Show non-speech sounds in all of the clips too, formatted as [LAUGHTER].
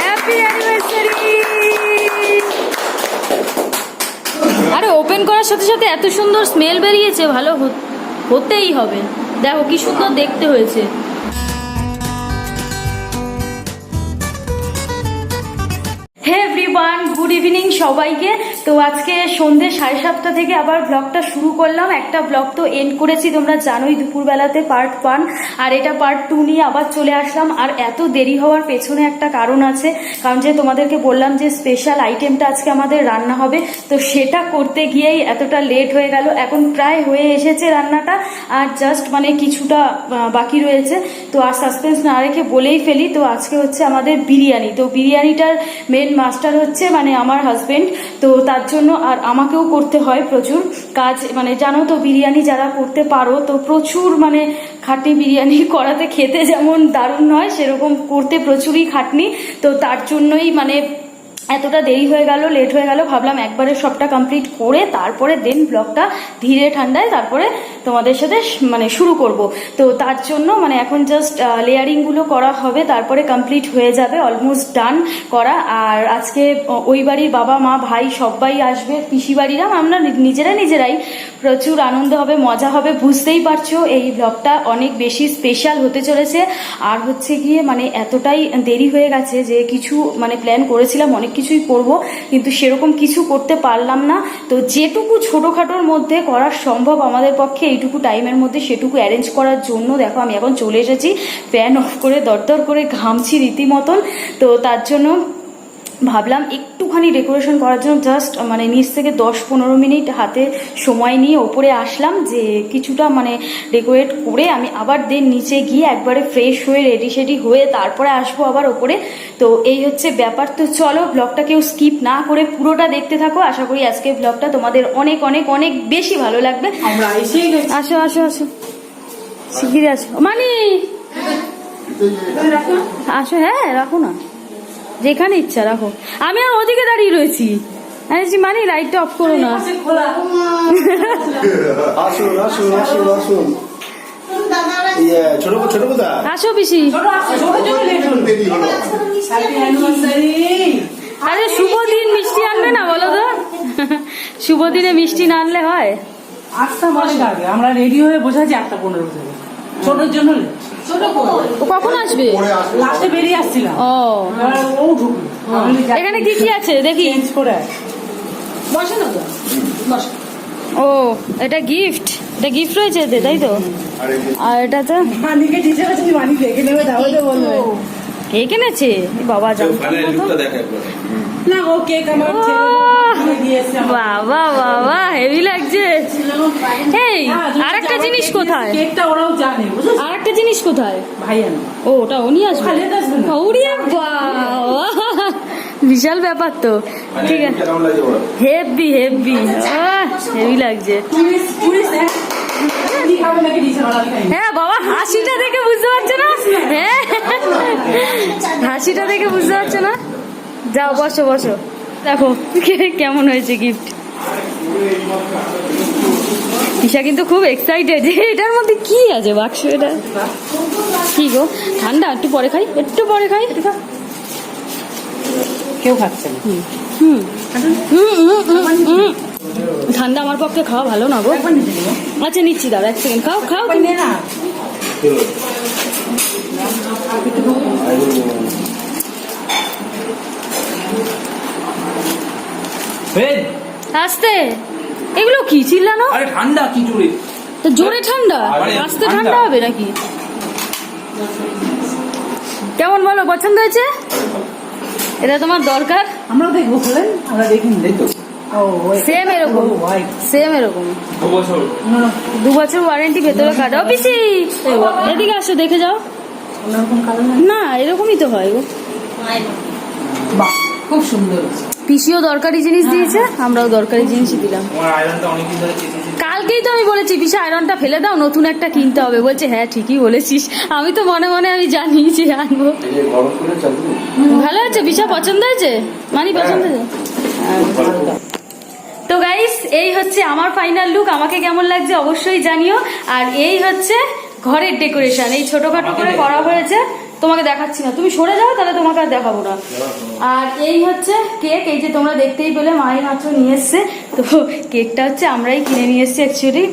Happy anniversary! আরে open করার সাথে সাথে এত সুন্দর স্মেল বেরিয়েছে, ভালো হতেই হবে। দেখো, কি সুন্দর দেখতে হয়েছে। ইভিনিং সবাইকে। তো আজকে সন্ধ্যে সাড়ে সাতটা থেকে আবার ব্লগটা শুরু করলাম। একটা ব্লগ তো এন্ড করেছি, তোমরা জানোই দুপুরবেলাতে পার্ট ওয়ান আর এটা পার্ট টু নিয়ে আবার চলে আসলাম। আর এত দেরি হওয়ার পেছনে একটা কারণ আছে। কারণ যে তোমাদেরকে বললাম যে স্পেশাল আইটেমটা আজকে আমাদের রান্না হবে, তো সেটা করতে গিয়েই এতটা লেট হয়ে গেল। এখন প্রায় হয়ে এসেছে রান্নাটা। আর জাস্ট মানে কিছুটা বাকি রয়েছে। তো আর সাসপেন্স না রেখে বলেই ফেলি, তো আজকে হচ্ছে আমাদের বিরিয়ানি। তো বিরিয়ানিটার মেন মাস্টার হচ্ছে মানে আমার হাজবেন্ড তো তার জন্য আর আমাকেও করতে হয় প্রচুর কাজ। মানে জানো তো, বিরিয়ানি যারা করতে পারো, তো প্রচুর মানে খাটনি বিরিয়ানি [LAUGHS] করাতে খেতে যেমন দারুণ নয়, সেরকম করতে প্রচুরই খাটনি। তো তার জন্যই মানে এতটা দেরি হয়ে গেল লেট হয়ে গেল, ভাবলাম একবারে সবটা কমপ্লিট করে তারপরে দেন ব্লগটা ধীরে ঠান্ডায় তারপরে তোমাদের সাথে মানে শুরু করব। তো তার জন্য মানে এখন জাস্ট লেয়ারিংগুলো করা হবে, তারপরে কমপ্লিট হয়ে যাবে অলমোস্ট ডান করা। আর আজকে ওই বাড়ির বাবা, মা, ভাই সবাই আসবে, পিসি বাড়িরা, আমরা নিজেরা নিজেরাই। প্রচুর আনন্দ হবে, মজা হবে, বুঝতেই পারছ, এই ব্লগটা অনেক বেশি স্পেশাল হতে চলেছে। আর হচ্ছে গিয়ে মানে এতটাই দেরি হয়ে গেছে যে কিছু মানে প্ল্যান করেছিলাম, অনেক কিছুই করব, কিন্তু সেরকম কিছু করতে পারলাম না। তো যেটুকু ছোটোখাটোর মধ্যে করা সম্ভব আমাদের পক্ষে, এইটুকু টাইমের মধ্যে সেটুকু অ্যারেঞ্জ করার জন্য। দেখো, আমি এখন চলে এসেছি ফ্যান অফ করে, দরদর করে ঘামছি রীতিমতন। তো তার জন্য ভাবলাম একটুখানি ডেকোরেশন করার জন্য জাস্ট মানে নিচ থেকে দশ পনেরো মিনিট হাতে সময় নিয়ে ওপরে আসলাম যে কিছুটা মানে ডেকোরেট করে আমি আবার দেন নিচে গিয়ে একবারে ফ্রেশ হয়ে রেডি সেডি হয়ে তারপরে আসব আবার ওপরে। তো এই হচ্ছে ব্যাপার। তো চলো ব্লগটা কেউ স্কিপ না করে পুরোটা দেখতে থাকো। আশা করি আজকে ব্লগটা তোমাদের অনেক অনেক অনেক বেশি ভালো লাগবে। আসো আসো আসো। শিগগিরই আসো মানি! আসো হ্যাঁ রাখো না। যেখানে ইচ্ছা রাখো। আমি আর ওদিকে দাঁড়িয়ে রয়েছি। আমি মানি লাইটটা অফ করো না। আসুন আসুন আসুন আসুন। ইয়ে, ছোট ছোট কোথা আসো পিসি। আরে শুভ দিন মিষ্টি আনবে না বলো তো? শুভ দিনে মিষ্টি না আনলে হয়? আটটা আমরা রেডি হয়ে বসেছি আটটা পনেরো ছোটর জন্য ও কখন আসবে? লাস্টে বেরিয়ে আসছিলাম। ও। এখানে কি কি আছে? দেখি। চেঞ্জ করে বসে না ও এটা গিফট এটা গিফট রয়েছে এতে তাই তো? আর এটা তো মানিকে দিতে পারছি মানি দেখে নেবে তাহলে বলবে। কে কিনেছে বাবা জানো না ও কেক আমার। বাবা বাবা হেভি লাগছে। এই হ্যাঁ, আর একটা জিনিস কোথায়? কেকটা ওরাও জানে বুঝেছ জিনিস কোথায়? ও ওটা উনি আসবে? বাবা! বিশাল ব্যাপার তো। ঠিক আছে। Heavy heavy. হেভি লাগছে। কি খাবে নাকি দিছে ওরা খাই হ্যাঁ বাবা হাসিটা দেখে বুঝতে পারছ না? হ্যাঁ। হাসিটা দেখে বুঝতে পারছ না? যাও বসো বসো। দেখো কেমন হয়েছে গিফট ঈশা কিন্তু খুব এক্সাইটেড এটার মধ্যে কি আছে বাক্স এটা? কি গো? ঠান্ডা? একটু পরে খাই? একটু পরে খাই? কেউ খাচ্ছে না। হুম হুম। ঠান্ডা আমার পক্ষে খাওয়া ভালো না গো। আচ্ছা নিচ্ছি দাদা এক সেকেন্ড খাও খাও নে না বেন আস্তে এগুলো কি চিল্লানো? আরে ঠান্ডা কি জোরে? তো জোরে ঠান্ডা? আস্তে ঠান্ডা। হবে নাকি? কেমন বলো পছন্দ হয়েছে? এটা তোমার দরকার? আমরা দেখব খোলেন আমরা দেখিনি ও সেম এরকম। সেম এরকম। দু বছর। ওয়ারেন্টি ভেতরে কাটাও পিসি! এদিকে আসো দেখে যাও। না এরকমই তো হয় গো। বাহ খুব সুন্দর। পিসিও দরকারি জিনিস দিয়েছে আমরাও দরকারি জিনিসই দিলাম। তোমার আয়রনটা অনেকদিন ধরে চেয়েছি কালকেই তো আমি বলেছি পিসা আয়রনটা ফেলে দাও নতুন একটা কিনতে হবে। বলছে হ্যাঁ ঠিকই বলেছিস। আমি তো মনে মনে আমি জানি যে আনব। এই যে গরম করে চালু ভালো হয়েছে পিসা পছন্দ হয়েছে? মানি পছন্দ হয়েছে? তো। গাইস এই হচ্ছে আমার ফাইনাল লুক আমাকে কেমন লাগছে অবশ্যই জানিও। আর এই হচ্ছে ঘরের ডেকোরেশন এই ছোটখাটো করে করা হয়েছে। তোমাকে দেখাচ্ছি না। তুমি সরে যাও তাহলে তোমাকে আর দেখাবো না। আর এই হচ্ছে কেক এই যে তোমরা দেখতেই পেলে মাই মাত্র নিয়ে এসছে। তো কেকটা হচ্ছে আমরাই কিনে নিয়ে এসেছি অ্যাকচুয়ালি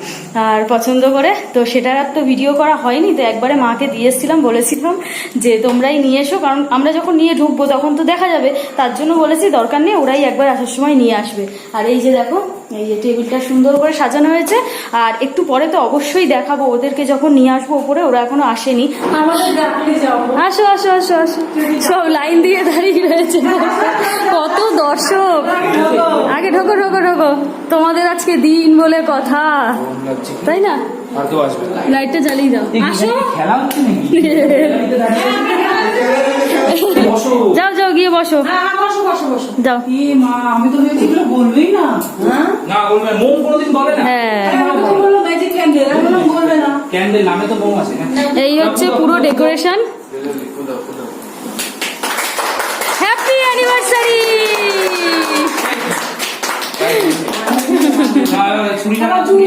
আর পছন্দ করে। তো সেটার আর তো ভিডিও করা হয়নি তো একবারে মাকে দিয়ে এসেছিলাম বলেছিলাম যে তোমরাই নিয়ে এসো কারণ আমরা যখন নিয়ে ঢুকবো তখন তো দেখা যাবে। তার জন্য বলেছি দরকার নেই ওরাই একবার আসার সময় নিয়ে আসবে। আর এই যে দেখো এই যে টেবিলটা সুন্দর করে সাজানো হয়েছে। আর একটু পরে তো অবশ্যই দেখাবো ওদেরকে যখন নিয়ে আসব ওপরে ওরা এখনও আসেনি। আসো আসো আসো আসো। সব লাইন দিয়ে দাঁড়িয়ে রয়েছে। [LAUGHS] কত দর্শক। আগে ঢোকো ঢোকো ঢোকো। তোমাদের আজকে দিন বলে কথা। তাই না? লাইটটা জ্বালিয়ে দাও। আসো। খেলা হচ্ছে নাকি? বসো [LAUGHS] যাও যাও গিয়ে বসো। হ্যাঁ হ্যাঁ, বসো বসো বসো। যাও। এ মা আমি তো ভেবেছি এগুলো বলবেই না। হ্যাঁ? না বলবে মোম কোনোদিন বলে না। হ্যাঁ। আমি তো বলল ম্যাজিক ক্যান্ডেল আমি বললাম বলবে না। ক্যান্ডেল নামে তো মোম আছে না? এই হচ্ছে পুরো decoration anniversary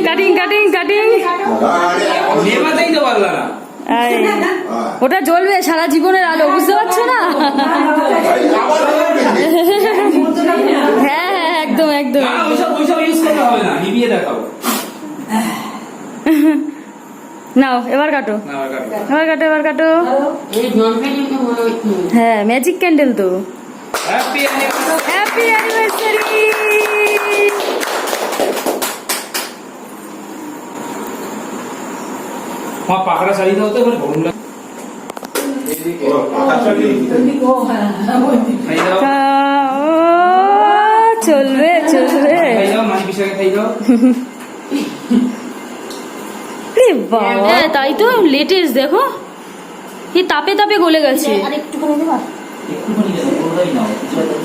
cutting cutting cutting নেভাতেই তো পারলা না ওটা জ্বলবে সারা জীবনের আলো বুঝতে পারছ না? হ্যাঁ হ্যাঁ একদম একদম নাও এবার কাটো। এবার কাটো। এবার কাটো হ্যাঁ ম্যাজিক ক্যান্ডেল তো। হ্যাপি অ্যানিভার্সারি হ্যাপি অ্যানিভার্সারি মা পাকড়া শাড়ি দাও তো এবার গরম লাগে চলবে চলবে তাই তো লেটেস্ট দেখো। এই তাপে তাপে গলে গেছে। দাও পুরোটাই নাও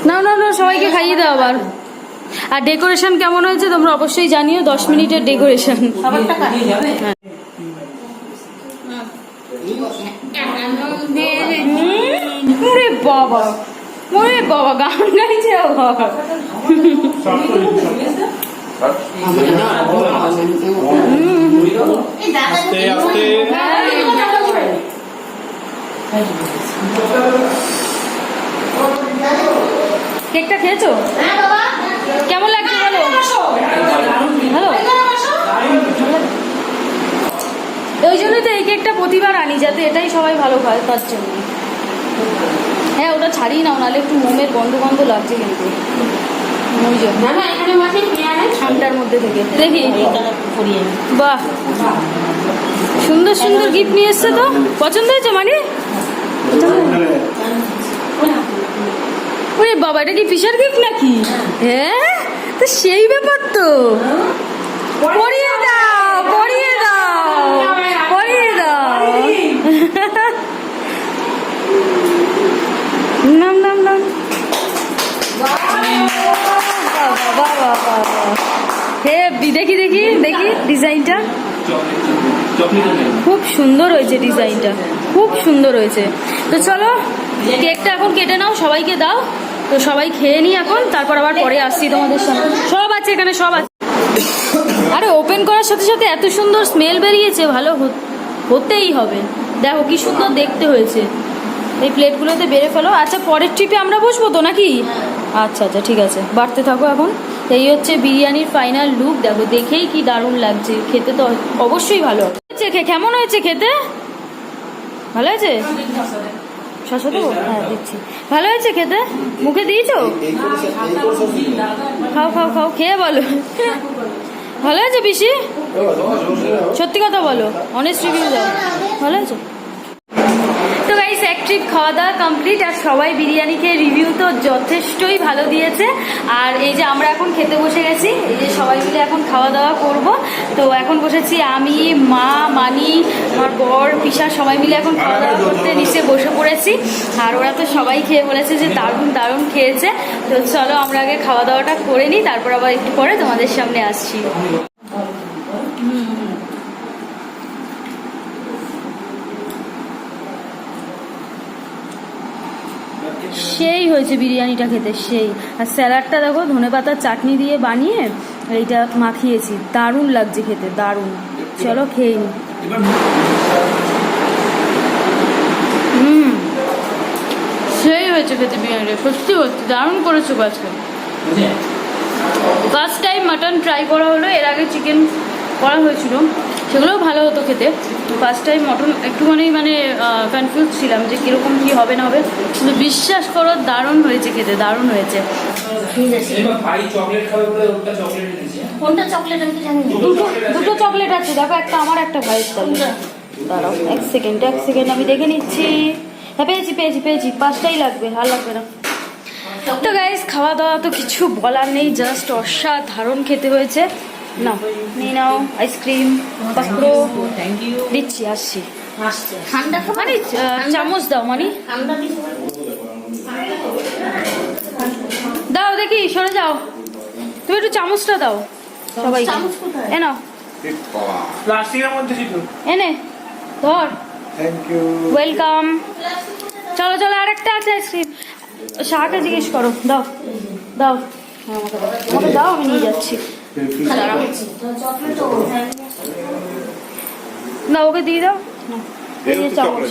না না না সবাইকে খাইয়ে দাও আবার। আর ডেকোরেশন কেমন হয়েছে তোমরা অবশ্যই জানিও দশ মিনিটের ডেকোরেশন বাবা ওরে বাবা গান গাইছে আস্তে আস্তে। কেকটা খেয়েছো? কেমন লাগছে বলো? ভালো? ওই জন্যই তো এই কেকটা প্রতিবার আনি যাতে এটাই সবাই ভালো খায় তার জন্য। হ্যাঁ ওটা ছাড়িয়ে নাও নাহলে একটু মোমের গন্ধ গন্ধ লাগছে কিন্তু। ওই জন্য ঠান্ডার মধ্যে থেকে। দেখি। বাহ। সুন্দর সুন্দর গিফট নিয়ে এসছে তো? পছন্দ হয়েছে মানে ওরে বাবা, এটা কি ফিশার গিফট নাকি? হ্যাঁ? তো সেই ব্যাপার তো। পরিয়ে দাও পরিয়ে দাও পরিয়ে দাও। নাম নাম নাম। হে দেখি দেখি দেখি, ডিজাইনটা। খুব সুন্দর হয়েছে ডিজাইনটা। খুব সুন্দর হয়েছে। তো চলো, কেকটা এখন কেটে নাও, সবাইকে দাও। তো সবাই খেয়ে নি এখন, তারপর আবার পরে আসছি তোমাদের সামনে। সব আছে এখানে, সব আছে। আরে ওপেন করার সাথে সাথে এত সুন্দর স্মেল বেরিয়েছে, ভালো হত- হতেই হবে। দেখো, কি সুন্দর দেখতে হয়েছে। এই প্লেটগুলোতে বেড়ে ফেলো। আচ্ছা পরের ট্রিপে আমরা বসবো তো নাকি? আচ্ছা আচ্ছা ঠিক আছে। বাড়তে থাকো এখন। এই হচ্ছে বিরিয়ানির ফাইনাল লুক দেখো, দেখেই কি দারুণ লাগছে। খেতে তো অবশ্যই ভালো। কেমন হয়েছে খেতে? ভালো হয়েছে? শশা দেবো হ্যাঁ দিচ্ছি। ভালো হয়েছে খেতে? মুখে দিয়েছ? খাও খাও খাও, খেয়ে বলো। ভালো হয়েছে পিসি? সত্যি কথা বলো রিভিউ দাও ভালো হয়েছে? এক ট্রিপ খাওয়া দাওয়া কমপ্লিট আর সবাই বিরিয়ানি খেয়ে রিভিউ তো যথেষ্টই ভালো দিয়েছে। আর এই যে আমরা এখন খেতে বসে গেছি, এই যে সবাই মিলে এখন খাওয়া দাওয়া করব। তো এখন বসেছি আমি, মা, মানি, আমার বর, পিসা, সবাই মিলে এখন খাওয়া দাওয়া করতে নিচে বসে পড়েছি। আর ওরা তো সবাই খেয়ে বলেছে যে দারুণ দারুণ খেয়েছে। তো চলো আমরা আগে খাওয়া দাওয়াটা করে নিই, তারপর আবার একটু পরে তোমাদের সামনে আসছি সেই হয়েছে বিরিয়ানিটা খেতে, সেই। আর স্যালাডটা দেখো, ধনে পাতার চাটনি দিয়ে বানিয়ে এইটা মাখিয়েছি। দারুণ লাগছে খেতে, দারুণ। চলো খেয়ে নি। হুম। হয়েছে খেতে বিরিয়ানিটা, সত্যি সত্যি দারুণ করেছ আজকে ফার্স্ট টাইম মাটন ট্রাই করা হলো, এর আগে চিকেন করা হয়েছিল, সেগুলোও ভালো হতো খেতে। ফার্স্ট টাইম মটন একটুখানি মানে কনফিউজ ছিলাম যে কীরকম কী হবে না হবে। কিন্তু বিশ্বাস করো দারুণ হয়েছে খেতে দারুণ হয়েছে। ভাই কোনটা চকলেট আমি জানি দুটো দুটো চকলেট আছে। দেখো একটা আমার একটা ভাইয়ের তাহলে দাঁড়াও এক সেকেন্ড এক সেকেন্ড আমি দেখে নিচ্ছি। হ্যাঁ পেয়েছি পেয়েছি পেয়েছি। পাঁচটাই লাগবে আর লাগবে না। তো গাইস খাওয়া দাওয়া তো কিছু বলার নেই জাস্ট অসাধারণ খেতে হয়েছে। না নিয়ে নাও আইসক্রিম ইউ দিচ্ছি আসছি মানে চামচ দাও মানে দাও দেখি সরে যাও তুমি একটু চামচটা দাও সবাই এ নাও এনে ধর ওয়েলকাম চলো চলো আরেকটা আছে আইসক্রিম শাহকে জিজ্ঞেস করো দাও দাও আমাকে দাও আমি নিয়ে যাচ্ছি না ওকে দিয়ে দাও। এই যে চামচ।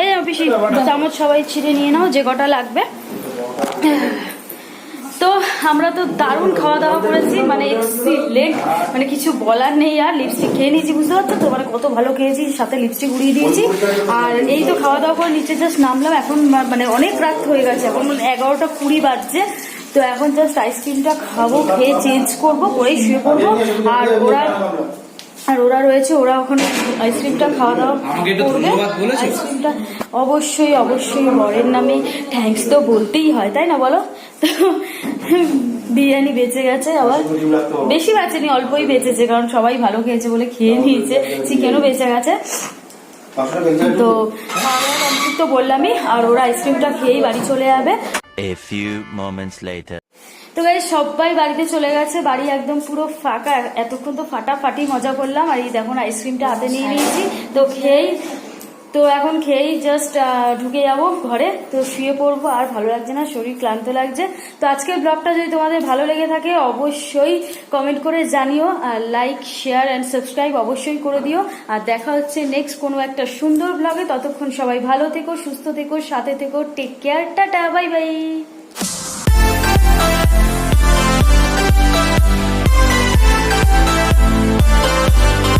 এই যাও পিসি চামচ সবাই ছিঁড়ে নিয়ে নাও যে কটা লাগবে। তো আমরা তো দারুণ খাওয়া দাওয়া করেছি মানে এক্সিলেন্ট মানে কিছু বলার নেই আর লিপস্টিক খেয়ে নিয়েছি বুঝতে পারছ তো? মানে কত ভালো খেয়েছি সাথে লিপস্টিক উড়িয়ে দিয়েছি। আর এই তো খাওয়া দাওয়া করে নিচে জাস্ট নামলাম এখন মানে অনেক রাত হয়ে গেছে এখন এগারোটা কুড়ি বাজছে। তো এখন জাস্ট আইসক্রিমটা খাব খেয়ে চেঞ্জ করব করেই শুয়ে পড়ব। আর ওরা আর ওরা রয়েছে ওরা ওখানে আইসক্রিমটা খাওয়া দাওয়া করবে। আইসক্রিমটা অবশ্যই অবশ্যই বরের নামে থ্যাঙ্কস তো বলতেই হয় তাই না বলো? তো বিরিয়ানি বেঁচে গেছে আবার। বেশি বাঁচেনি অল্পই বেঁচেছে কারণ সবাই ভালো খেয়েছে বলে খেয়ে নিয়েছে। চিকেনও বেঁচে গেছে। তো তো বললামই আর ওরা আইসক্রিমটা খেয়েই বাড়ি চলে যাবে। A few moments later. তো গাই সবাই বাড়িতে চলে গেছে। বাড়ি একদম পুরো ফাঁকা। এতক্ষণ তো ফাটাফাটি মজা করলাম। আর এই দেখুন আইসক্রিমটা হাতে নিয়ে নিয়েছি। তো খেয়েই তো এখন খেয়েই জাস্ট ঢুকে যাব ঘরে। তো শুয়ে পড়ব, আর ভালো লাগছে না, শরীর ক্লান্ত লাগছে। তো আজকের ব্লগটা যদি তোমাদের ভালো লেগে থাকে, অবশ্যই কমেন্ট করে জানিও, আর লাইক শেয়ার অ্যান্ড সাবস্ক্রাইব অবশ্যই করে দিও। আর দেখা হচ্ছে নেক্সট কোনো একটা সুন্দর ব্লগে ততক্ষণ সবাই ভালো থেকো, সুস্থ থেকো, সাথে থেকো take care ta ta bye bye